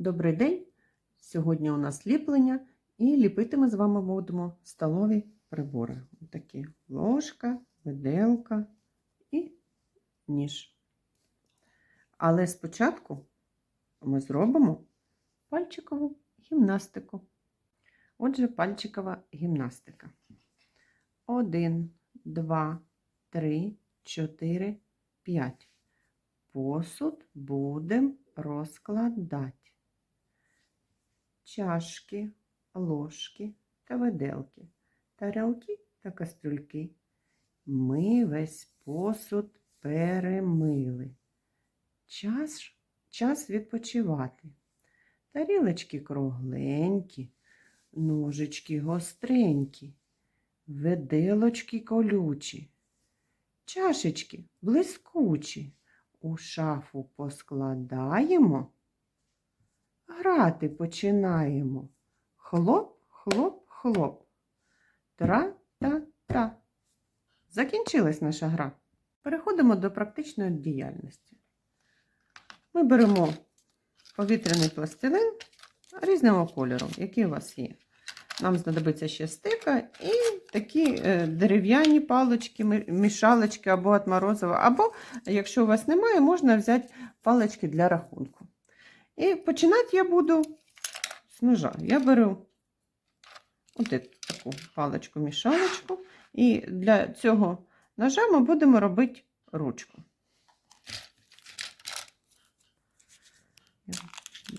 Добрий день! Сьогодні у нас ліплення і ліпити ми з вами будемо столові прибори. Такі ложка, виделка і ніж. Але спочатку ми зробимо пальчикову гімнастику. Отже, пальчикова гімнастика. Один, два, три, чотири, п'ять. Посуд будемо розкладати. Чашки, ложки та виделки, тарелки та кастрюльки. Ми весь посуд перемили. Час, час відпочивати. Тарілочки кругленькі, ножички гостренькі, виделочки колючі, чашечки блискучі. У шафу поскладаємо, грати починаємо. Хлоп, хлоп, хлоп. Тра-та-та. Закінчилась наша гра. Переходимо до практичної діяльності. Ми беремо повітряний пластилин різного кольору, який у вас є. Нам знадобиться ще стика і такі е, дерев'яні палички, мішалочки або от морозива, або, якщо у вас немає, можна взяти палички для рахунку. І починати я буду з ножа. Я беру от таку паличку-мішалочку, і для цього ножа ми будемо робити ручку.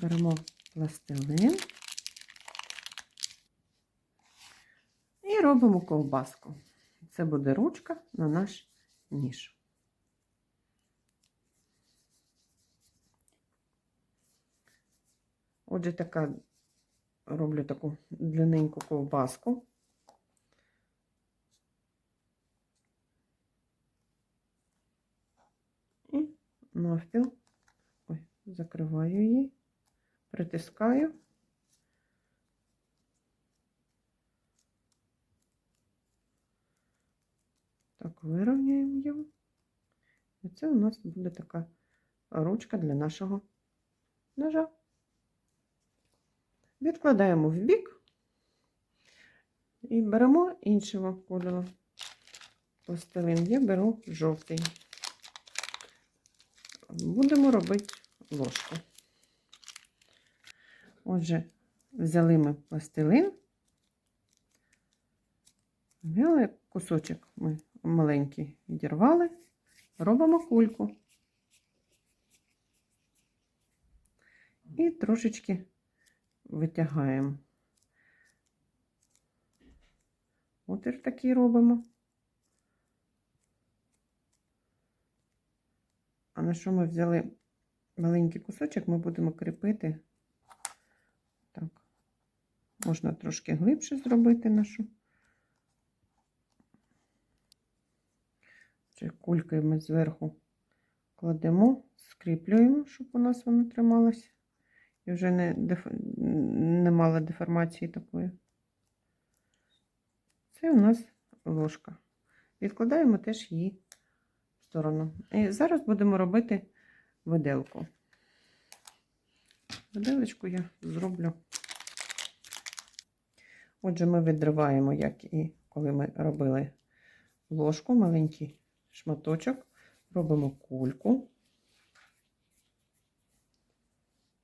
Беремо пластилин. І робимо ковбаску. Це буде ручка на наш ніж. Отже, така роблю таку длинненьку ковбаску. І навпіл, ой, закриваю її, притискаю. Так, вирівняємо його. І це у нас буде така ручка для нашого ножа. Відкладаємо в бік і беремо іншого кольору пластилин. Я беру жовтий. Будемо робити ложку. Отже, взяли ми пластилин, взяли кусочок ми маленький відірвали, робимо кульку. І трошечки витягаємо. Отір такий робимо. А на що ми взяли маленький кусочок, ми будемо кріпити. Так, можна трошки глибше зробити нашу. Чи кулькою ми зверху кладемо, скріплюємо, щоб у нас воно трималося. І вже не, деф... не мало деформації такої. Це у нас ложка. Відкладаємо теж її в сторону. І зараз будемо робити виделку. Виделочку я зроблю. Отже, ми відриваємо, як і коли ми робили ложку, маленький шматочок, робимо кульку.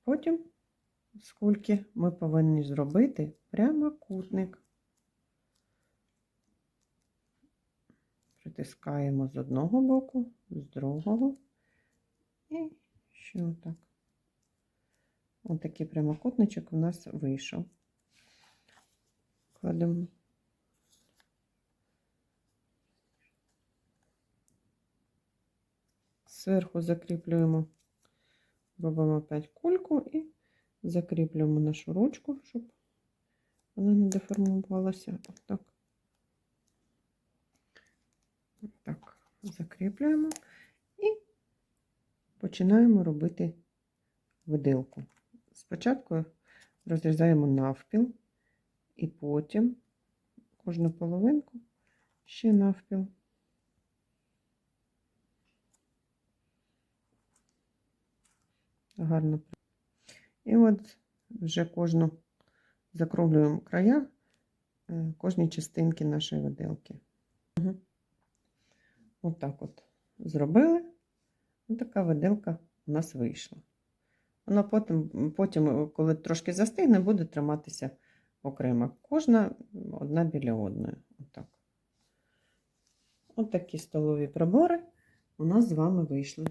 Потім з кульки ми повинні зробити прямокутник. Притискаємо з одного боку, з другого і ще отак. Ось такий прямокутничок у нас вийшов. Кладемо. Зверху закріплюємо, робимо опять кульку і закріплюємо нашу ручку, щоб вона не деформувалася. Отак. Так, закріплюємо і починаємо робити виделку. Спочатку розрізаємо навпіл, і потім кожну половинку ще навпіл. гарно. І от вже кожну закруглюємо края е, кожній частинки нашої виделки. Угу. Отак от зробили. Ось така виделка у нас вийшла. Вона потім, потім, коли трошки застигне, буде триматися окремо. Кожна одна біля одної. Отак. От такі столові прибори у нас з вами вийшли.